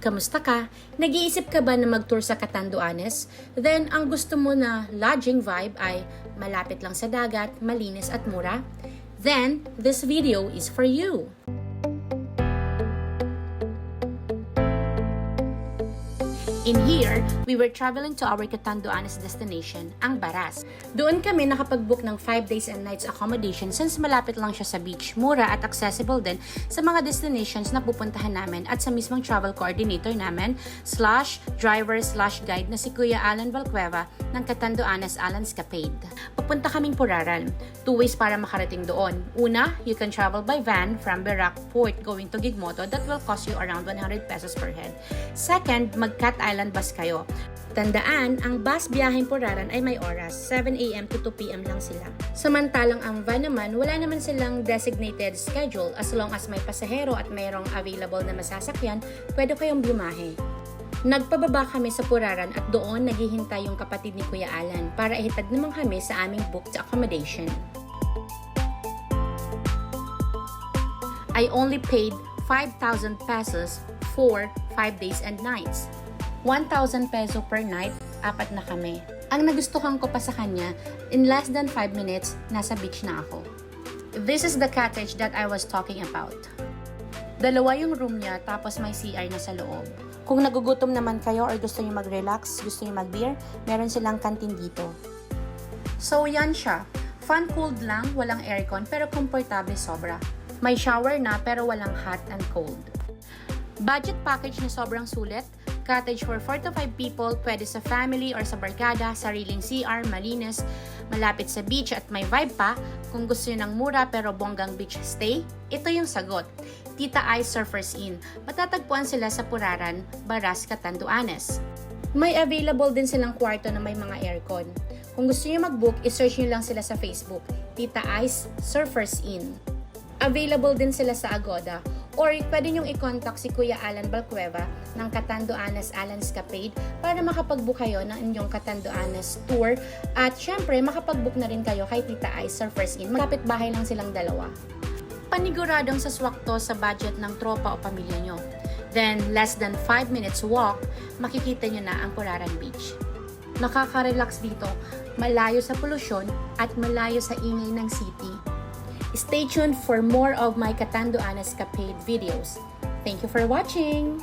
Kamusta ka? Nag-iisip ka ba na mag-tour sa Catanduanes? Then, ang gusto mo na lodging vibe ay malapit lang sa dagat, malinis at mura? Then, this video is for you! In here, we were traveling to our Catanduanes destination, ang Baras. Doon kami nakapag-book ng 5 days and nights accommodation since malapit lang siya sa beach, mura at accessible din sa mga destinations na pupuntahan namin at sa mismong travel coordinator namin slash driver slash guide na si Kuya Alan Valcueva ng Catanduanes Alan's Capade. Papunta kaming Puraran. Two ways para makarating doon. Una, you can travel by van from Berak Port going to Gigmoto that will cost you around 100 pesos per head. Second, mag-Cat Island bus kayo. Tandaan, ang bus biyaheng Puraran ay may oras, 7 a.m. to 2 p.m. lang sila. Samantalang ang van naman, wala naman silang designated schedule as long as may pasahero at mayroong available na masasakyan, pwede kayong bumahe. Nagpababa kami sa Puraran at doon naghihintay yung kapatid ni Kuya Alan para ihatid naman kami sa aming booked accommodation. I only paid 5,000 pesos for 5 days and nights. 1,000 peso per night, apat na kami. Ang nagustuhan ko pa sa kanya, in less than 5 minutes, nasa beach na ako. This is the cottage that I was talking about. Dalawa yung room niya, tapos may CR na sa loob. Kung nagugutom naman kayo or gusto niyo mag-relax, gusto niyo mag-beer, meron silang kantin dito. So, yan siya. Fun-cooled lang, walang aircon, pero komportable sobra. May shower na, pero walang hot and cold. Budget package na sobrang sulit. Cottage for 4 to 5 people, pwede sa family or sa barkada, sariling CR, malinis, malapit sa beach at may vibe pa. Kung gusto nyo ng mura pero bonggang beach stay, ito yung sagot. Tita Ice Surfers Inn. Matatagpuan sila sa Puraran, Baras, Catanduanes. May available din silang kwarto na may mga aircon. Kung gusto niyo mag-book, isearch niyo lang sila sa Facebook, Tita Ice Surfers Inn. Available din sila sa Agoda or pwede niyong i-contact si Kuya Alan Balcueva ng Catanduanes Alan's Capade para makapag-book kayo ng inyong Catanduanes tour at syempre makapag-book na rin kayo kay Tita Ice Surfers Inn. Malapit bahay lang silang dalawa. Paniguradong sa swakto sa budget ng tropa o pamilya nyo. Then, less than 5 minutes walk, makikita nyo na ang Puraran Beach. Nakaka-relax dito, malayo sa polusyon at malayo sa ingay ng city. Stay tuned for more of my Catanduanes Capade videos. Thank you for watching!